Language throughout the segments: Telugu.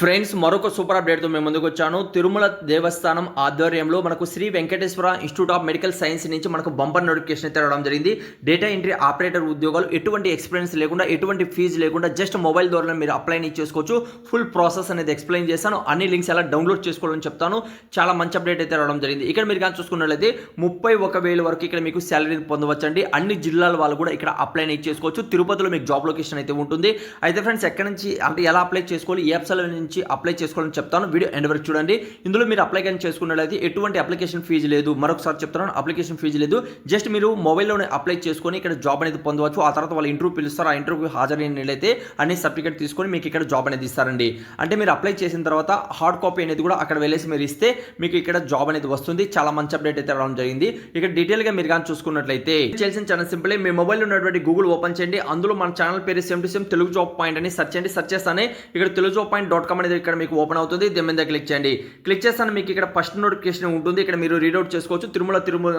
ఫ్రెండ్స్ మరొక సూపర్ అప్డేట్తో మేము ముందుకు వచ్చాను. తిరుమల దేవస్థానం ఆధ్వర్యంలో మనకు Sri Venkateswara institute of medical science నుంచి మనకు బంపర్ నోటిఫికేషన్ అయితే రావడం జరిగింది. డేటా ఎంట్రీ ఆపరేటర్ ఉద్యోగాలు ఎటువంటి ఎక్స్పీరియన్స్ లేకుండా ఎటువంటి ఫీజు లేకుండా జస్ట్ మొబైల్ ద్వారా మీరు అప్లై చేసుకోవచ్చు. ఫుల్ ప్రాసెస్ అనేది ఎక్స్ప్లెయిన్ చేస్తాను అన్ని లింక్స్ ఎలా డౌన్లోడ్ చేసుకోవాలని చెప్తాను. చాలా మంచి అప్డేట్ అయితే రావడం జరిగింది. ఇక్కడ మీరు కానీ చూసుకున్నట్లయితే ముప్పై ఒక వేల వరకు ఇక్కడ మీకు శాలరీ పొందవచ్చండి. అన్ని జిల్లాల వాళ్ళు కూడా ఇక్కడ అప్లై చేసుకోవచ్చు. తిరుపతిలో మీకు జాబ్ లొకేషన్ అయితే ఉంటుంది. అయితే ఫ్రెండ్స్ ఎక్కడి నుంచి అంటే ఎలా అప్లై చేసుకోవాలి ఏ యాప్స్లో నుంచి అప్లై చేసుకోవాలని చెప్తాను. వీడియో ఎండ్ వరకు చూడండి. ఇందులో మీరు అప్లై కానీ చేసుకున్నట్లయితే ఎటువంటి అప్లికేషన్ ఫీజు లేదు. మరొకసారి చెప్తాను అప్లికేషన్ ఫీజు లేదు. జస్ట్ మీరు మొబైల్లోనే అప్లై చేసుకొని ఇక్కడ జాబ్ అనేది పొందవచ్చు. ఆ తర్వాత వాళ్ళు ఇంటర్వ్యూ పిలుస్తారు. ఆ ఇంటర్వ్యూ హాజరైనట్లయితే అన్ని సర్టిఫికేట్ తీసుకొని మీకు ఇక్కడ జాబ్ అనేది ఇస్తారండి. అంటే మీరు అప్లై చేసిన తర్వాత హార్డ్ కాపీ అనేది కూడా అక్కడ వెళ్ళేసి మీరు ఇస్తే మీకు ఇక్కడ జాబ్ అనేది వస్తుంది. చాలా మంచి అప్డేట్ అయితే రావడం జరిగింది. ఇక్కడ డీటెయిల్గా మీరు కానీ చూసుకున్నట్లయితే చేసిన చాలా సింపుల్. మీ మొబైల్ ఉన్నటువంటి గూగుల్ ఓపెన్ చేయండి. అందులో మన ఛానల్ పేరు same to same Telugu job point అని సెర్చ్ చేయండి. సెర్చ్ చేస్తానే ఇక్కడ Telugu job point dot com అనేది ఇక్కడ మీకు ఓపెన్ అవుతుంది. దీని మీద క్లిక్ చేయండి. క్లిక్ చేస్తాను మీకు ఇక్కడ ఫస్ట్ నోటిఫికేషన్ ఉంటుంది. ఇక్కడ మీరు రీడౌట్ చేసుకోవచ్చు. తిరుమల తిరుమల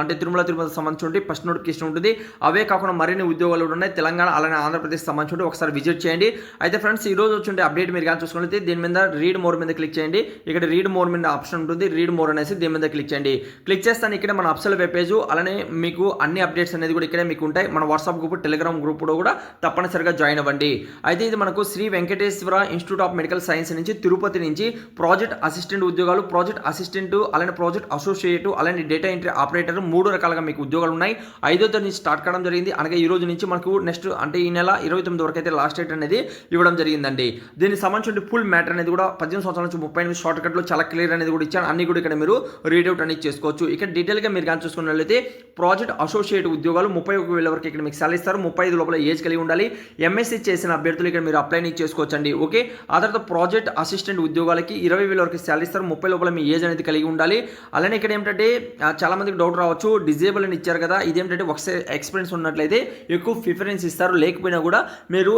అంటే తిరుమల తిరుమల సంబంధించి ఫస్ట్ నోటిఫికేషన్ ఉంటుంది. అవే కాకుండా మరిన్ని ఉద్యోగాలు కూడా ఉన్నాయి. తెలంగాణ అలానే ఆంధ్రప్రదేశ్ సంబంధించి ఒకసారి విజిట్ చేయండి. అయితే ఫ్రెండ్స్ ఈ రోజు వచ్చే అప్డేట్ మీరు కానీ చూసుకుంటే దీని మీద రీడ్ మోర్ మీద క్లిక్ చేయండి. ఇక్కడ రీడ్ మోర్ మీద ఆప్షన్ ఉంటుంది. రీడ్ మోర్ అనేసి దీని మీద క్లిక్ చేయండి. క్లిక్ చేస్తాను ఇక్కడ మన అప్సల్ వెబ్ పేజ్ అలానే మీకు అన్ని అప్డేట్స్ అనేది కూడా ఇక్కడే మీకు ఉంటాయి. మన వాట్సాప్ గ్రూప్ టెలిగ్రామ్ గ్రూప్ కూడా తప్పనిసరిగా జాయిన్ అవ్వండి. అయితే ఇది మనకు Shri Venkateswara institute of medical science నుంచి తిరుపతి నుంచి ప్రాజెక్ట్ అసిస్టెంట్ ఉద్యోగాలు ప్రాజెక్ట్ అసిస్టెంట్ అలానే ప్రాజెక్ట్ అసోసియేట్ అలానే డేటా ఎంట్రీ ఆపరేటర్ మూడు రకాలుగా మీకు ఉద్యోగాలు ఉన్నాయి. ఐదో తేదీ నుంచి స్టార్ట్ కావడం జరిగింది. అనగా ఈ రోజు నుంచి మనకు నెక్స్ట్ అంటే ఈ నెల ఇరవై తొమ్మిది వరకు అయితే లాస్ట్ డేట్ అనేది ఇవ్వడం జరిగిందండి. దీనికి సంబంధించిన ఫుల్ మ్యాటర్ అనేది కూడా పద్దెనిమిది సంవత్సరాల నుంచి ముప్పై ఎనిమిది షార్ట్ కట్లో చాలా క్లియర్ అనేది కూడా ఇచ్చాను. అన్ని కూడా ఇక్కడ మీరు రీడౌట్ అనేది చేసుకోవచ్చు. ఇక్కడ డీటెయిల్గా మీరు కానీ చూసుకున్నట్లయితే ప్రాజెక్ట్ అసోసియేట్ ఉద్యోగాలు ముప్పై ఒక వేల వరకు ఇక్కడ మీకు సాలరీ ఇస్తారు ముప్పై ఐదు లోపల ఏజ్ కలిగి ఉండాలి. ఎంఎస్సీ చేసిన అభ్యర్థులు ఇక్కడ మీరు అప్లై చేసుకోవచ్చండి. ఓకే? అదర్ తర్వాత ప్రాజెక్ట్ అసిస్టెంట్ ఉద్యోగాలకి ఇరవై వేల వరకు శాలరీ ఇస్తారు. ముప్పై లోపల మీ ఏజ్ అనేది కలిగి ఉండాలి. అలానే ఇక్కడ ఏంటంటే చాలామందికి చాలా మందికి డౌట్ రావచ్చు. డిజేబుల్ అని ఇచ్చారు కదా ఇదేంటంటే ఒకసారి ఎక్స్పీరియన్స్ ఉన్నట్లయితే ఎక్కువ ప్రిఫరెన్స్ ఇస్తారు. లేకపోయినా కూడా మీరు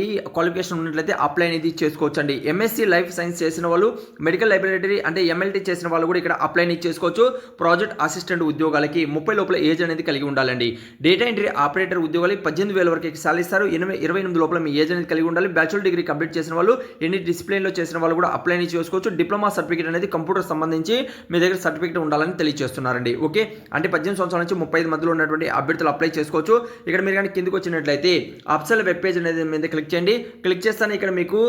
ఈ క్వాలిఫికేషన్ ఉన్నట్లయితే అప్లై అనేది చేసుకోవచ్చు అండి ఎంఎస్సీ లైఫ్ సైన్స్ చేసిన వాళ్ళు మెడికల్ లైబ్రరీ అంటే ఎంఎల్టీ చేసిన వాళ్ళు కూడా ఇక్కడ అప్లై అనేది చేసుకోవచ్చు. ప్రాజెక్ట్ అసిస్టెంట్ ఉద్యోగాలకి ముప్పై లోపల ఏజ్ అనేది కలిగి ఉండాలండి. డేటా ఎంట్రీ ఆపరేటర్ ఉద్యోగాలు పద్దెనిమిది వేల వరకు శాలరీ ఇస్తారు. ఎనిమిది ఇరవై ఎనిమిది లోపల మీ ఏజ్ అనేది కలిగి ఉండాలి. బ్యాచులర్ డిగ్రీ కంప్లీట్ చేసిన వాళ్ళు ఎన్ని డిసిప్లిన్లో చేసిన వాళ్ళు కూడా అప్లై అనేది చేసుకోవచ్చు. డిప్లొమా సర్టిఫికేట్ అనేది కంప్యూటర్ సంబంధించి మీ దగ్గర సర్టిఫికేట్ ఉండాలని తెలియజేస్తున్నారండి ఓకే? అంటే పద్దెనిమిది సంవత్సరాల నుంచి ముప్పై ఐదు మధ్యలో ఉన్నటువంటి అభ్యర్థులు అప్లై చేసుకోవచ్చు. ఇక్కడ మీరు కానీ కిందకు వచ్చినట్లయితే అప్సల్ వెబ్ పేజ్ అనేది మీద క్లిక్ చేయండి. క్లిక్ చేస్తాను ఇక్కడ మీకు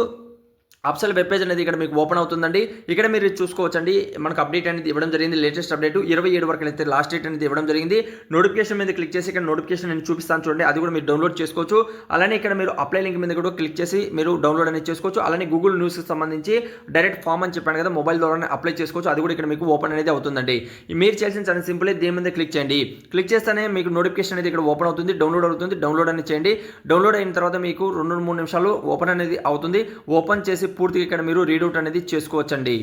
అప్సల్ వెబ్ పేజ్ అనేది ఇక్కడ మీకు ఓపెన్ అవుతుందండి. ఇక్కడ మీరు చూసుకోవచ్చండి. మనకు అప్డేట్ అనేది ఇవ్వడం జరిగింది. లేటెస్ట్ అప్డేట్ ఇరవై ఏడు వరకు అయితే లాస్ట్ డేట్ అనేది ఇవ్వడం జరిగింది. నోటిఫికేషన్ మీద క్లిక్ చేసి ఇక్కడ నోటిఫికేషన్ నేను చూపిస్తాను చూడండి. అది కూడా మీరు డౌన్లోడ్ చేసుకోవచ్చు. అలానే ఇక్కడ మీరు అప్లై లింక్ మీద కూడా క్లిక్ చేసి మీరు డౌన్లోడ్ అనేది చేసుకోవచ్చు. అలానే గూగుల్ న్యూస్కి సంబంధించి డైరెక్ట్ ఫామ్ అని చెప్పాను కదా మొబైల్ ద్వారానే అప్లై చేసుకోవచ్చు. అది కూడా ఇక్కడ మీకు ఓపెన్ అనేది అవుతుందండి. మీరు చేసిన చాలా సింపుల్ దీని మీద క్లిక్ చేయండి. క్లిక్ చేస్తేనే మీకు నోటిఫికేషన్ అనేది ఇక్కడ ఓపెన్ అవుతుంది డౌన్లోడ్ అవుతుంది. డౌన్లోడ్ అనేది చేయండి. డౌన్లోడ్ అయిన తర్వాత మీకు రెండు మూడు నిమిషాలు ఓపెన్ అనేది అవుతుంది. ఓపెన్ చేసి పూర్తిగా ఇక్కడ మీరు రీడౌట్ అనేది చేసుకోవచ్చండి.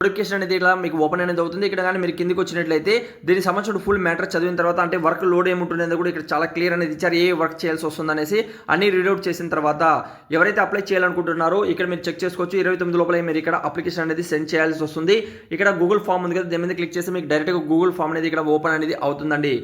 నోటిఫికేషన్ అనేది ఇలా మీకు ఓపెన్ అనేది అవుతుంది. ఇక్కడ కానీ మీరు కిందికి వచ్చినట్లయితే దీనికి సంబంధించిన ఫుల్ మ్యాటర్ చదివిన తర్వాత అంటే వర్క్ లోడ్ ఏముంటుంది కూడా ఇక్కడ చాలా క్లియర్ అనేది ఇచ్చారు. ఏ వర్క్ చేయాల్సి వస్తుంది అనేసి అన్ని రీడౌట్ చేసిన తర్వాత ఎవరైతే అప్లై చేయాలనుకుంటున్నారో ఇక్కడ మీరు చెక్ చేసుకోవచ్చు. ఇరవై తొమ్మిది లోపల మీరు ఇక్కడ అప్లికేషన్ అనేది సెండ్ చేయాల్సి వస్తుంది. ఇక్కడ గూగుల్ ఫామ్ ఉంది కదా దీని మీద క్లిక్ చేస్తే మీకు డైరెక్ట్గా గూగుల్ ఫామ్ అనేది ఇక్కడ ఓపెన్ అనేది అవుతుందండి.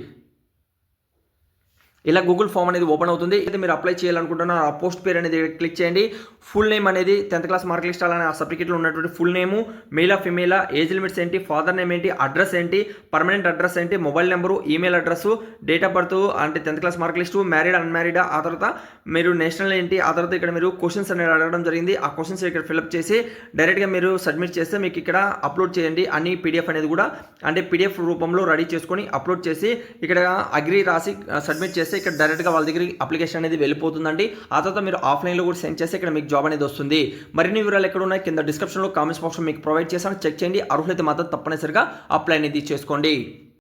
ఇలా గూగుల్ ఫామ్ అనేది ఓపెన్ అవుతుంది. అయితే మీరు అప్లై చేయాలనుకుంటున్నారు ఆ పోస్ట్ పేరు అనేది క్లిక్ చేయండి. ఫుల్ నేమ్ అనేది టెన్త్ క్లాస్ మార్క్ లిస్ట్ అలానే ఆ సర్టిఫికేట్లో ఉన్నటువంటి ఫుల్ నేము మెయిలా ఫిమేలా ఏజ్ లిమిట్స్ ఏంటి ఫాదర్ నేమ్ ఏంటి అడ్రస్ ఏంటి పర్మనెంట్ అడ్రస్ ఏంటి mobile number email address date of birth అంటే tenth class mark list married unmarried ఆ తర్వాత మీరు నేషనల్ ఏంటి ఆ తర్వాత ఇక్కడ మీరు క్వశ్చన్స్ అనేది అడగడం జరిగింది. ఆ క్వశ్చన్స్ ఇక్కడ ఫిల్అప్ చేసి డైరెక్ట్గా మీరు సబ్మిట్ చేస్తే మీకు ఇక్కడ అప్లోడ్ చేయండి. అన్ని పీడిఎఫ్ అనేది కూడా అంటే పీడిఎఫ్ రూపంలో రెడీ చేసుకొని అప్లోడ్ చేసి ఇక్కడ అగ్రి రాసి uh, సబ్మిట్ చేసి చేస్తే ఇక్కడ డైరెక్ట్గా వాళ్ళ దగ్గర అప్లికేషన్ అనేది వెళ్ళిపోతుందండి. ఆ తర్వాత మీరు ఆఫ్లైన్లో కూడా సెండ్ చేస్తే ఇక్కడ మీకు జాబ్ అనేది వస్తుంది. మరిన్ని వివరాలు ఎక్కడ ఉన్నాయి? కింద డిస్క్రిప్షన్లో కామెంట్స్ బాక్స్లో మీకు ప్రొవైడ్ చేశాను. చెక్ చేయండి. అర్హులైతే మాత్రం తప్పనిసరిగా అప్లై అనేది చేసుకోండి